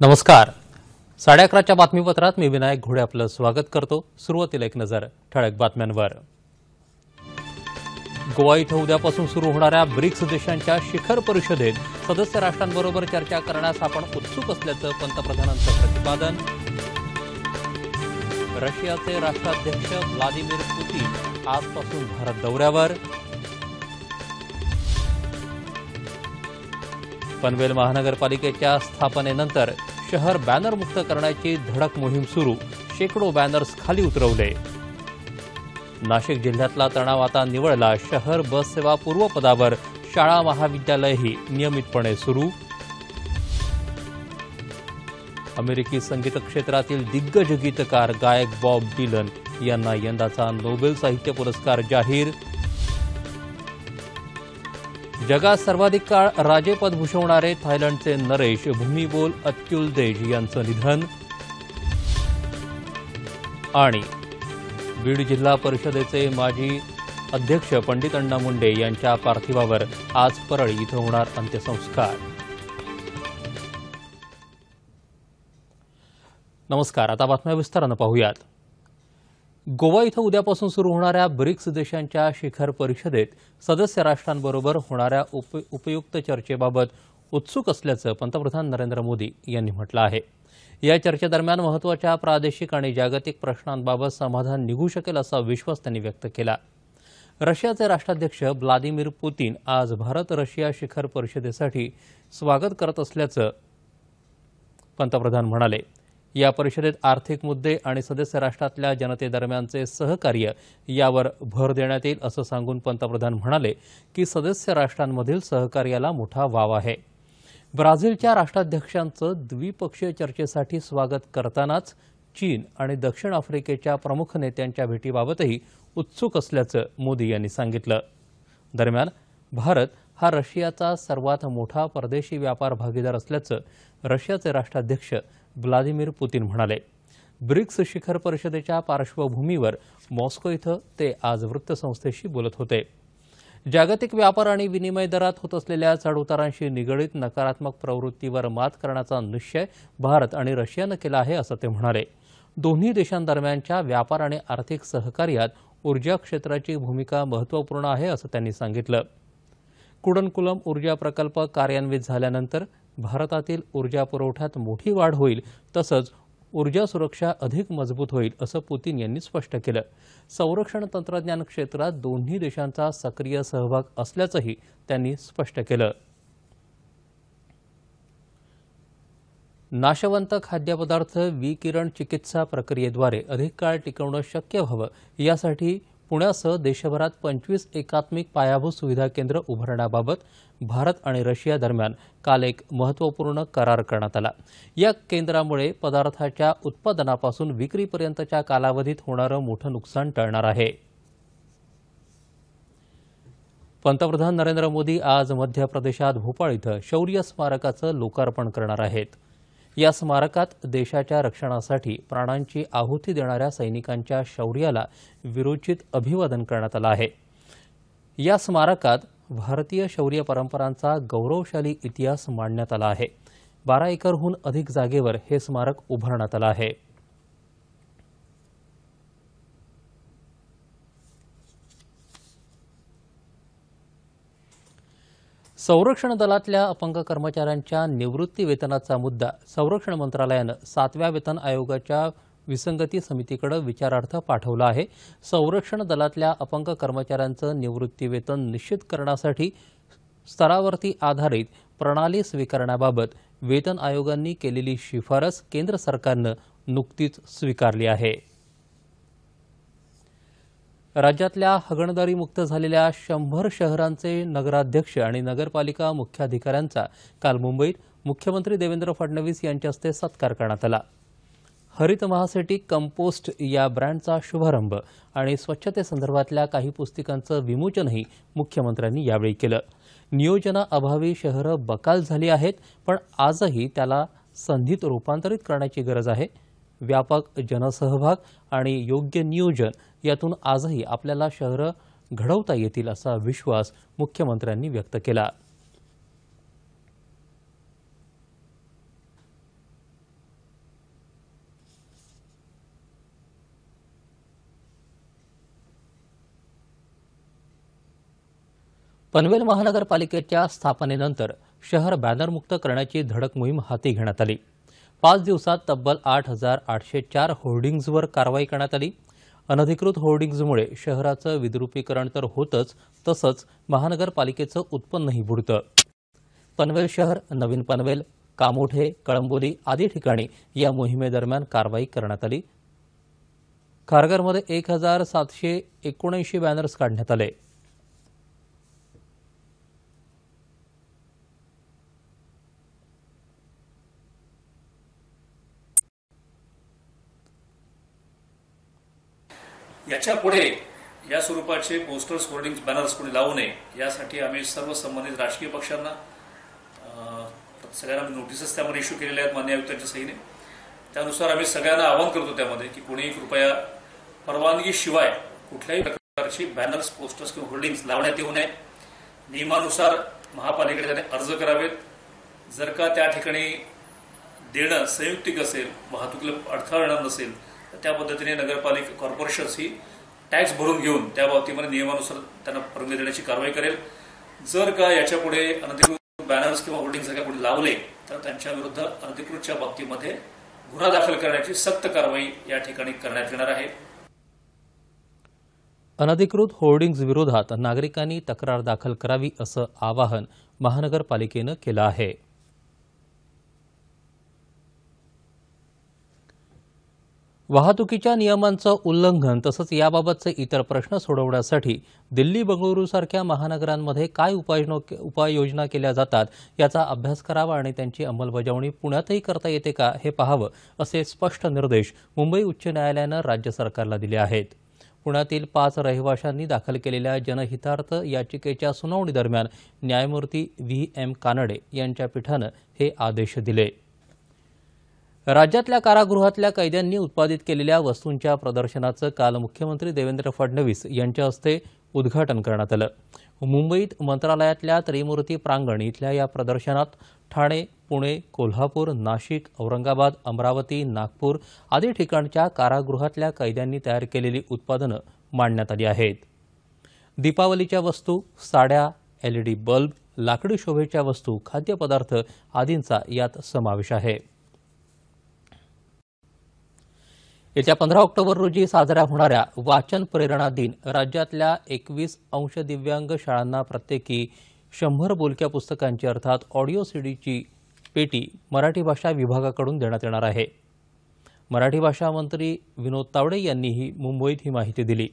नमस्कार. साडे अकराच्या बातमीपत्रात मी विनायक घोडे आपलं स्वागत करतो. सुरुवातीला एक नजर ठळक बातम्यांवर. गोवा इथं उद्यापासून सुरू होणाऱ्या ब्रिक्स देशांच्या शिखर परिषदेत सदस्य राष्ट्रांबरोबर चर्चा करण्यास आपण उत्सुक असल्याचं पंतप्रधानांचं प्रतिपादन. रशियाचे राष्ट्राध्यक्ष व्लादिमीर पुतीन आजपासून भारत दौऱ्यावर. पनवेल महानगरपालिकेच्या स्थापनेनंतर शहर बॅनरमुक्त करण्याची धडक मोहीम सुरू. शेकडो बॅनर्स खाली उतरवले. नाशिक जिल्ह्यातला तणाव आता निवळला. शहर बस सेवा पूर्वपदावर शाळा महाविद्यालयही नियमितपणे सुरू. अमेरिकी संगीत क्षेत्रातील दिग्गज गीतकार गायक बॉब डिलन यांना यंदाचा नोबेल साहित्य पुरस्कार जाहीर जगात सर्वाधिक काळ राजेपद भूषवणारे थायलंडचे नरेश भूमिबोल अत्युलदेज यांचं निधन. आणि बीड जिल्हा परिषदेचे माजी अध्यक्ष पंडित अण्णा मुंडे यांच्या पार्थिवावर आज परळी इथं होणार अंत्यसंस्कार. नमस्कार आता बातम्या विस्तारानं पाहूयात. गोवा इथं उद्यापासून सुरू होणाऱ्या ब्रिक्स देशांच्या शिखर परिषदेत सदस्य राष्ट्रांबरोबर होणाऱ्या उप उपयुक्त चर्चेबाबत उत्सुक असल्याचं पंतप्रधान नरेंद्र मोदी यांनी म्हटलं आहे. या चर्चेदरम्यान महत्त्वाच्या प्रादेशिक आणि जागतिक प्रश्नांबाबत समाधान निघू शकेल असा विश्वास त्यांनी व्यक्त केला. रशियाचे राष्ट्राध्यक्ष व्लादिमीर पुतीन आज भारत रशिया शिखर परिषदेसाठी स्वागत करत असल्याचं पंतप्रधान म्हणाले. या परिषदेत आर्थिक मुद्दे आणि सदस्य राष्ट्रातल्या जनतेदरम्यानचे सहकार्य यावर भर देण्यात येईल असं सांगून पंतप्रधान म्हणाले की सदस्य राष्ट्रांमधील सहकार्याला मोठा वाव आहे. ब्राझीलच्या राष्ट्राध्यक्षांचं द्विपक्षीय चर्चेसाठी स्वागत करतानाच चीन आणि दक्षिण आफ्रिकेच्या प्रमुख नेत्यांच्या भेटीबाबतही उत्सुक असल्याचं मोदी यांनी सांगितलं. दरम्यान भारत हा रशियाचा सर्वात मोठा परदेशी व्यापार भागीदार असल्याचं रशियाचे राष्ट्राध्यक्ष व्लादिमीर पुतीन म्हणाले ब्रिक्स शिखर परिषदेच्या पार्श्वभूमीवर मॉस्को इथं ते आज वृत्तसंस्थेशी बोलत होते. जागतिक व्यापार आणि विनिमय दरात होत असलेल्या चढउतारांशी निगडीत नकारात्मक प्रवृत्तीवर मात करण्याचा निश्चय भारत आणि रशियानं केला आहे असं ते म्हणाले. दोन्ही देशांदरम्यानच्या व्यापार आणि आर्थिक सहकार्यात ऊर्जा क्षेत्राची भूमिका महत्त्वपूर्ण आहे असं त्यांनी सांगितलं. कुडनकुलम ऊर्जा प्रकल्प कार्यान्वित झाल्यानंतर भारतातील ऊर्जा पुरवठ्यात मोठी वाढ होईल तसंच ऊर्जा सुरक्षा अधिक मजबूत होईल असं पुतीन यांनी स्पष्ट केलं. संरक्षण तंत्रज्ञान क्षेत्रात दोन्ही देशांचा सक्रिय सहभाग असल्याचंही त्यांनी स्पष्ट केलं. नाशवंत खाद्यपदार्थ विकिरण चिकित्सा प्रक्रियेद्वारे अधिक काळ टिकवणं शक्य व्हावं यासाठी पुण्यासह देशभरात पंचवीस एकात्मिक पायाभूत सुविधा केंद्र उभारण्याबाबत भारत आणि रशिया दरम्यान काल एक महत्त्वपूर्ण करार करण्यात आला. या केंद्रामुळे पदार्थाच्या उत्पादनापासून विक्रीपर्यंतच्या कालावधीत होणारं मोठं नुकसान टळणार आहे. पंतप्रधान नरेंद्र मोदी आज मध्य प्रदेशात भोपाळ इथं शौर्य स्मारकाचं लोकार्पण करणार आहेत. या स्मारकात देशाच्या रक्षणासाठी प्राणांची आहुती देणाऱ्या सैनिकांच्या शौर्याला विरोचित अभिवादन करण्यात आलं आहे. या स्मारकात भारतीय शौर्य परंपरांचा गौरवशाली इतिहास मांडण्यात आला आहे. बारा एकरहून अधिक जागेवर हे स्मारक उभारण्यात आलं आहे. संरक्षण दलातल्या अपंग कर्मचाऱ्यांच्या निवृत्ती वेतनाचा मुद्दा संरक्षण मंत्रालयानं सातव्या वेतन आयोगाच्या विसंगती समितीकडे विचारार्थ पाठवला आहे. संरक्षण दलातल्या अपंग कर्मचाऱ्यांचं निवृत्ती वेतन निश्चित करण्यासाठी स्तरावरती आधारित प्रणाली स्वीकारण्याबाबत वेतन आयोगांनी केलेली शिफारस केंद्र सरकारनं नुकतीच स्वीकारली आहे. राज्यातल्या हगणदारीमुक्त झालेल्या शंभर शहरांचे नगराध्यक्ष आणि नगरपालिका मुख्याधिकाऱ्यांचा काल मुंबईत मुख्यमंत्री देवेंद्र फडणवीस यांच्या हस्ते सत्कार करण्यात आला. हरित महासिटी कंपोस्ट या ब्रँडचा शुभारंभ आणि स्वच्छतेसंदर्भातल्या काही पुस्तिकांचं विमोचनही मुख्यमंत्र्यांनी यावेळी केलं. नियोजनाअभावी शहरं बकाल झाली आहेत पण आजही त्याला संधीत रूपांतरित करण्याची गरज आहे. व्यापक जनसहभाग आणि योग्य नियोजन यातून आजही आपल्याला शहरं घडवता येतील असा विश्वास मुख्यमंत्र्यांनी व्यक्त केला. पनवेल महानगरपालिकेच्या स्थापनेनंतर शहर बॅनरमुक्त करण्याची धडक मोहीम हाती घेण्यात आली. पाच दिवसात तब्बल आठ हजार आठशे चार होर्डिंग्जवर कारवाई करण्यात आली. अनधिकृत होर्डिंग्जमुळे शहराचं विद्रुपीकरण तर होतच तसंच महानगरपालिकेचं उत्पन्नही बुडतं. पनवेल शहर नवीन पनवेल कामोठे कळंबोली आदी ठिकाणी या मोहिमेदरम्यान कारवाई करण्यात आली. खारघरमध्ये एक हजार सातशे एकोणऐंशी बॅनर्स काढण्यात आले. याच्यापुढे या स्वरूपाचे पोस्टर्स होर्डिंग्स बॅनर्स कोणी लावू नये यासाठी आम्ही सर्व संबंधित राजकीय पक्षांना सगळ्यांना नोटीसेस त्यामध्ये इश्यू केलेल्या आहेत मान्य आयुक्तांच्या सहीने. त्यानुसार आम्ही सगळ्यांना आवाहन करतो त्यामध्ये की कोणीही कृपया परवानगीशिवाय कुठल्याही प्रकारची बॅनर्स पोस्टर्स किंवा होर्डिंग्स लावण्यात येऊ नये. नियमानुसार महापालिकेकडे त्याने अर्ज करावेत. जर का त्या ठिकाणी देणं संयुक्तिक असेल वाहतुकीला अडथळा येणार नसेल त्या पद्धतीने नगरपालिका कॉर्पोरेशन्स ही टॅक्स भरून घेऊन त्या बाबतीमध्ये नियमानुसार त्यांना परवानगी देण्याची कारवाई करेल. जर का याच्यापुढे अनधिकृत बॅनर्स किंवा होर्डिंग सगळ्या कुठे लावले तर त्यांच्या विरुद्ध अनधिकृतच्या बाबतीमध्ये गुन्हा दाखल करण्याची सक्त कारवाई या ठिकाणी करण्यात येणार आहे. अनधिकृत होर्डिंग्ज विरोधात नागरिकांनी तक्रार दाखल करावी असं आवाहन महानगरपालिकेनं केलं आहे. वाहतुकीच्या नियमांचं उल्लंघन तसंच याबाबतचे इतर प्रश्न सोडवण्यासाठी दिल्ली बंगळुरूसारख्या महानगरांमध्ये काय उपाययोजना उपाययोजना केल्या जातात याचा अभ्यास करावा आणि त्यांची अंमलबजावणी पुण्यातही करता येते का हे पाहावं असे स्पष्ट निर्देश मुंबई उच्च न्यायालयानं राज्य सरकारला दिले आहेत. पुण्यातील पाच रहिवाशांनी दाखल केलेल्या जनहितार्थ याचिकेच्या सुनावणीदरम्यान न्यायमूर्ती व्ही एम कानडे यांच्या पीठानं हे आदेश दिले. राज्यातल्या कारागृहातल्या कैद्यांनी उत्पादित केलेल्या वस्तूंच्या प्रदर्शनाचं काल मुख्यमंत्री देवेंद्र फडणवीस यांच्या हस्ते उद्घाटन करण्यात आलं. मुंबईत मंत्रालयातल्या त्रिमूर्ती प्रांगण इथल्या या प्रदर्शनात ठाणे पुणे कोल्हापूर नाशिक औरंगाबाद अमरावती नागपूर आदी ठिकाणच्या कारागृहातल्या कैद्यांनी तयार केलेली उत्पादनं मांडण्यात आली आहेत. दीपावलीच्या वस्तू साड्या एलईडी बल्ब लाकडी शोभेच्या वस्तू खाद्यपदार्थ आदींचा यात समावेश आहे. येत्या पंधरा ऑक्टोबर रोजी साजऱ्या होणाऱ्या वाचन प्रेरणा दिन राज्यातल्या एकवीस अंश दिव्यांग शाळांना प्रत्येकी शंभर बोलक्या पुस्तकांची अर्थात ऑडिओ सीडीची पेटी मराठी भाषा विभागाकडून देण्यात येणार आहे. मराठी भाषा मंत्री विनोद तावडे यांनी ही मुंबईत ही माहिती दिली.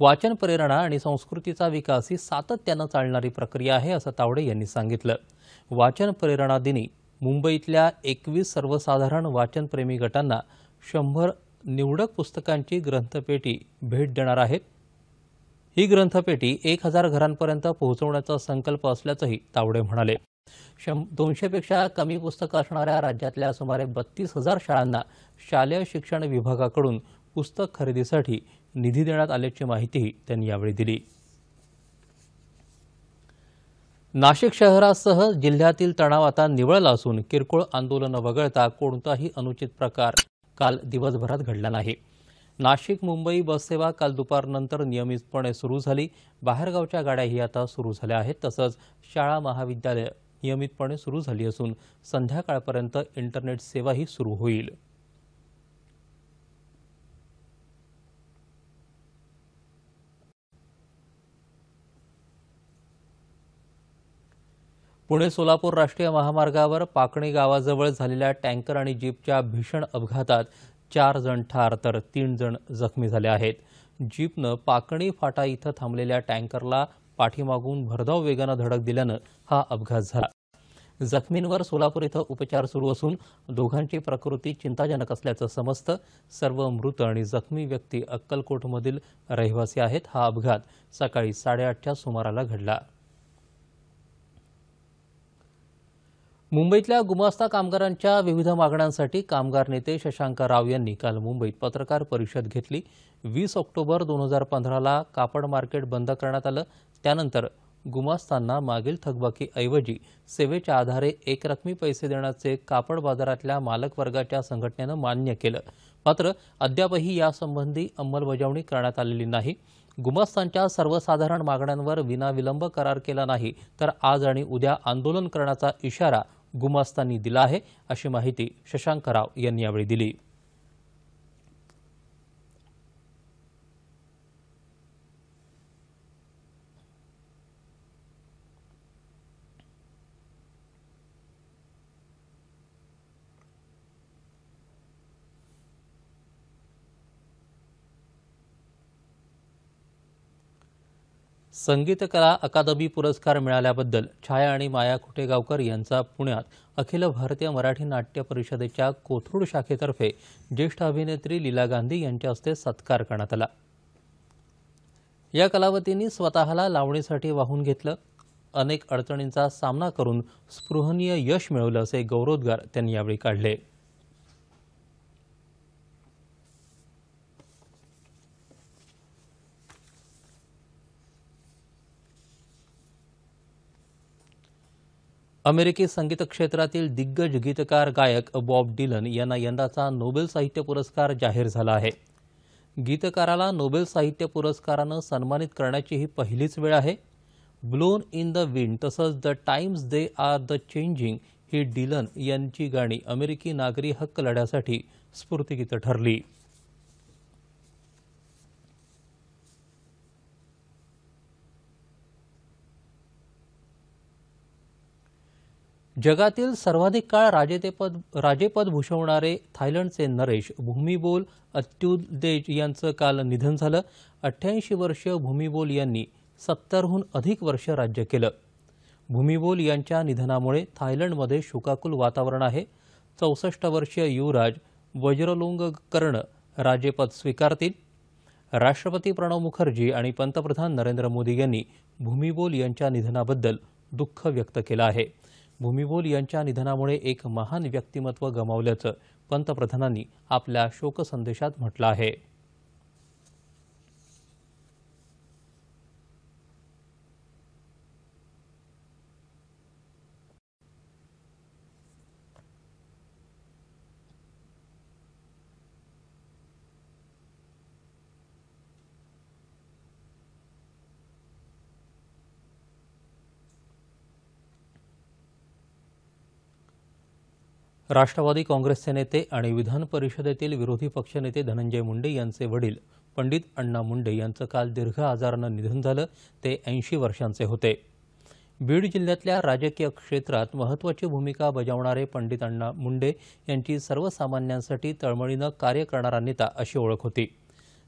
वाचन प्रेरणा आणि संस्कृतीचा विकास ही सातत्यानं चालणारी प्रक्रिया आहे असं तावडे यांनी सांगितलं. वाचन प्रेरणा दिनी मुंबईतल्या एकवीस सर्वसाधारण वाचनप्रेमी गटांना शंभर निवडक पुस्तकांची ग्रंथपेटी भेट देणार आहेत. ही ग्रंथपेटी एक हजार घरांपर्यंत पोहोचवण्याचा संकल्प असल्याचंही तावडे म्हणाले. शं दोनशेपेक्षा कमी पुस्तकं असणाऱ्या राज्यातल्या सुमारे बत्तीस हजार शाळांना शालेय शिक्षण विभागाकडून पुस्तक खरेदीसाठी निधी देण्यात आल्याची माहितीही त्यांनी यावेळी दिली. नाशिक शहरासह जिल्ह्यातील तणाव आता निवळला असून किरकोळ आंदोलनं वगळता कोणताही अनुचित प्रकार काल दिवसभरात घडला नाही. नाशिक मुंबई बससेवा काल दुपारनंतर नियमितपणे सुरू झाली. बाहेरगावच्या गाड्याही आता सुरू झाल्या आहेत. तसंच शाळा महाविद्यालय नियमितपणे सुरू झाली असून संध्याकाळपर्यंत इंटरनेट सेवाही सुरू होईल. पुणे सोलापूर राष्ट्रीय महामार्गावर पाकणी गावाजवळ झालेल्या टँकर आणि जीपच्या भीषण अपघातात चार जण ठार तर तीन जण जखमी झाले आहेत. जीपनं पाकणी फाटा इथं थांबलेल्या टँकरला पाठीमागून भरधाव वेगानं धडक दिल्यानं हा अपघात झाला. जखमींवर सोलापूर इथं उपचार सुरू असून दोघांची प्रकृती चिंताजनक असल्याचं समजतं. सर्व मृत आणि जखमी व्यक्ती अक्कलकोटमधील रहिवासी आहेत. हा अपघात सकाळी साडेआठच्या सुमाराला घडला. मुंबईतल्या गुमास्ता कामगारांच्या विविध मागण्यांसाठी कामगार नेते शशांक राव यांनी काल मुंबईत पत्रकार परिषद घेतली. वीस ऑक्टोबर दोन हजार पंधराला कापड मार्केट बंद करण्यात आलं. त्यानंतर गुमास्तांना मागील थकबाकीऐवजी सेवेच्या आधारे एकरकमी पैसे देण्याचे कापड बाजारातल्या मालक वर्गाच्या संघटनेनं मान्य केलं. मात्र अद्यापही यासंबंधी अंमलबजावणी करण्यात आलेली नाही. गुमास्तांच्या सर्वसाधारण मागण्यांवर विनाविलंब करार केला नाही तर आज आणि उद्या आंदोलन करण्याचा इशारा गुमास्तांनी दिला आहे अशी माहिती शशांक राव यांनी यावेळी दिली. संगीतकला अकादमी पुरस्कार मिळाल्याबद्दल छाया आणि माया खुटेगावकर यांचा पुण्यात अखिल भारतीय मराठी नाट्य परिषदेच्या कोथरूड शाखेतर्फे ज्येष्ठ अभिनेत्री लीला गांधी यांच्या हस्ते सत्कार करण्यात आला. या कलावतींनी स्वतःला लावणीसाठी वाहून घेतलं. अनेक अडचणींचा सामना करून स्पृहणीय यश मिळवलं असे गौरवोद्गार त्यांनी यावेळी काढले. अमेरिकी संगीत क्षेत्रातील दिग्गज गीतकार गायक बॉब डिलन यांना यंदाचा नोबेल साहित्य पुरस्कार जाहीर झाला आहे. गीतकाराला नोबेल साहित्य पुरस्कारानं सन्मानित करण्याची ही पहिलीच वेळ आहे. ब्लोन इन द विंड तसंच the times they are the changing he Dylan यांची गाणी अमेरिकी नागरी हक्क लढ्यासाठी स्फूर्तिगीतं ठरली. जगातील सर्वाधिक काळ राजेतेपद राजेपद भूषवणारे थायलंडचे नरेश भूमिबोल अत्युदेज यांचं काल निधन झालं. अठ्ठ्याऐंशी वर्षीय भूमिबोल यांनी सत्तरहून अधिक वर्ष राज्य केलं. भूमिबोल यांच्या निधनामुळे थायलंडमध्ये शोकाकुल वातावरण आहे. चौसष्ट वर्षीय युवराज वज्रलोंग कर्ण राजेपद स्वीकारतील. राष्ट्रपती प्रणव मुखर्जी आणि पंतप्रधान नरेंद्र मोदी यांनी भूमिबोल यांच्या निधनाबद्दल दुःख व्यक्त केलं आहे. भूमिबोल यांच्या निधनामुळे एक महान व्यक्तिमत्व गमावल्याचं पंतप्रधानांनी आपल्या शोकसंदेशात म्हटलं आहे. राष्ट्रवादी काँग्रेसचे नेते आणि विधान परिषदेतील विरोधी पक्षनेते धनंजय मुंडे यांचे वडील पंडित अण्णा मुंडे यांचं काल दीर्घ आजारानं निधन झालं ते ऐंशी वर्षांचे होते. बीड जिल्ह्यातल्या राजकीय क्षेत्रात महत्त्वाची भूमिका बजावणारे पंडित अण्णा मुंडे यांची सर्वसामान्यांसाठी तळमळीनं कार्य करणारा नेता अशी ओळख होती.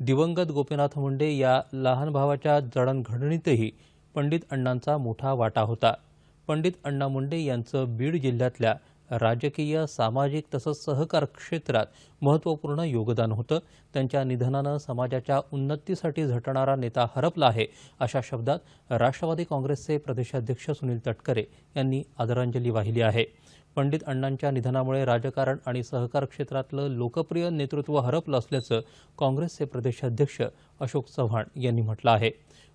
दिवंगत गोपीनाथ मुंडे या लहान भावाच्या जडणघडणीतही पंडित अण्णांचा मोठा वाटा होता. पंडित अण्णा मुंडे यांचं बीड जिल्ह्यातल्या राजकीय सामाजिक तसंच सहकार क्षेत्रात महत्त्वपूर्ण योगदान होतं. त्यांच्या निधनानं समाजाच्या उन्नतीसाठी झटणारा नेता हरपला आहे अशा शब्दात राष्ट्रवादी काँग्रेसचे प्रदेशाध्यक्ष सुनील तटकरे यांनी आदरांजली वाहिली आहे. पंडित अण्णांच्या निधनामुळे राजकारण आणि सहकार क्षेत्रातलं लोकप्रिय नेतृत्व हरपलं असल्याचं काँग्रेसचे प्रदेशाध्यक्ष अशोक चव्हाण यांनी म्हटलं आहे.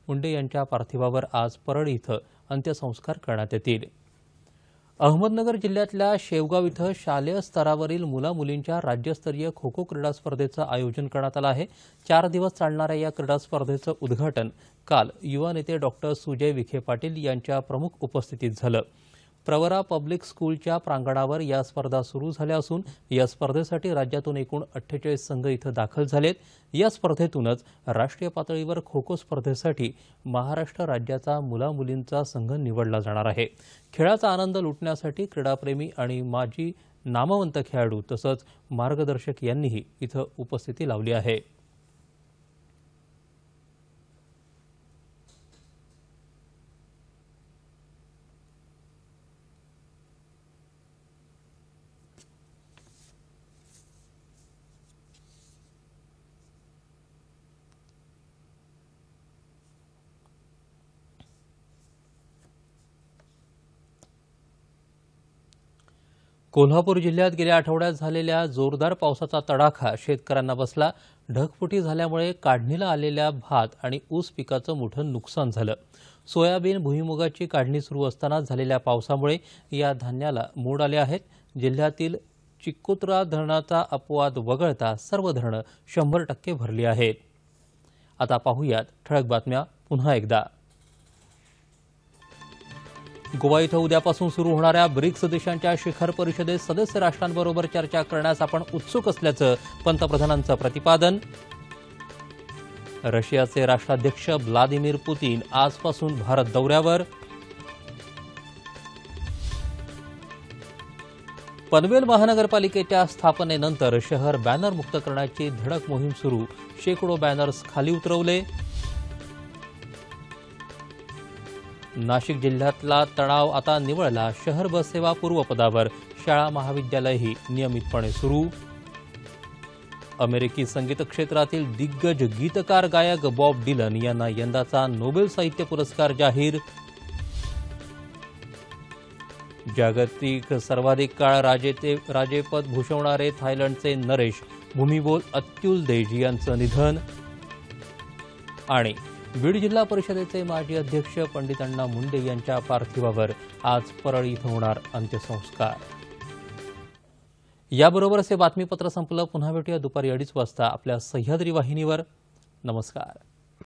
मुंडे यांच्या पार्थिवावर आज परळ इथं अंत्यसंस्कार करण्यात येतील. अहमदनगर जिल्ह्यातल्या शेवगाव इथं शालेय स्तरावरील मुला मुलींच्या राज्यस्तरीय खो खो क्रीडा स्पर्धेचं आयोजन करण्यात आलं आहे. चार दिवस चालणाऱ्या या क्रीडा स्पर्धेचं उद्घाटन काल युवा नेते डॉक्टर सुजय विखे पाटील यांच्या प्रमुख उपस्थितीत झालं. प्रवरा पब्लिक स्कूलच्या प्रांगणावर या स्पर्धा सुरू झाल्या असून या स्पर्धेसाठी राज्यातून एकूण अठ्ठेचाळीस संघ इथं दाखल झालेत. या स्पर्धेतूनच राष्ट्रीय पातळीवर खो खो स्पर्धेसाठी महाराष्ट्र राज्याचा मुला मुलींचा संघ निवडला जाणार आहे. खेळाचा आनंद लुटण्यासाठी क्रीडाप्रेमी आणि माजी नामवंत खेळाडू तसंच मार्गदर्शक यांनीही इथं उपस्थिती लावली आहे. कोल्हापूर जिल्ह्यात गेल्या आठवड्यात झालेल्या जोरदार पावसाचा तडाखा शेतकऱ्यांना बसला. ढगफुटी झाल्यामुळे काढणीला आलेल्या भात आणि ऊस पिकाचं मोठं नुकसान झालं. सोयाबीन भुईमुगाची काढणी सुरू असताना झालेल्या पावसामुळे या धान्याला मोड आले आहेत. जिल्ह्यातील चिक्कोत्रा धरणाचा अपवाद वगळता सर्व धरणं शंभर टक्के भरली आहेत. आता पाहूयात ठळक बातम्या पुन्हा एकदा. गोवा इथं उद्यापासून सुरू होणाऱ्या ब्रिक्स देशांच्या शिखर परिषदेत सदस्य राष्ट्रांबरोबर चर्चा करण्यास आपण उत्सुक असल्याचं पंतप्रधानांचं प्रतिपादन. रशियाचे राष्ट्राध्यक्ष व्लादिमीर पुतीन आजपासून भारत दौऱ्यावर. पनवेल महानगरपालिकेच्या स्थापनेनंतर शहर बॅनर मुक्त करण्याची धडक मोहीम सुरू. शेकडो बॅनर्स खाली उतरवले. नाशिक जिल्ह्यातला तणाव आता निवळला. शहर बससेवा पूर्वपदावर शाळा महाविद्यालयही नियमितपणे सुरू. अमेरिकी संगीत क्षेत्रातील दिग्गज गीतकार गायक बॉब डिलन यांना यंदाचा नोबेल साहित्य पुरस्कार जाहीर. जागतिक सर्वाधिक काळ राजेते राजेपद भूषवणारे थायलंडचे नरेश भूमिबोल अत्युल देज यांचं निधन. आणि बीड जिल्हा परिषदेचे माजी अध्यक्ष पंडित अण्णा मुंडे यांच्या पार्थिवावर आज परळी इथं होणार अंत्यसंस्कार. याबरोबरच हे बातमीपत्र संपलं. पुन्हा भेटूया दुपारी अडीच वाजता आपल्या सह्याद्री वाहिनीवर. नमस्कार.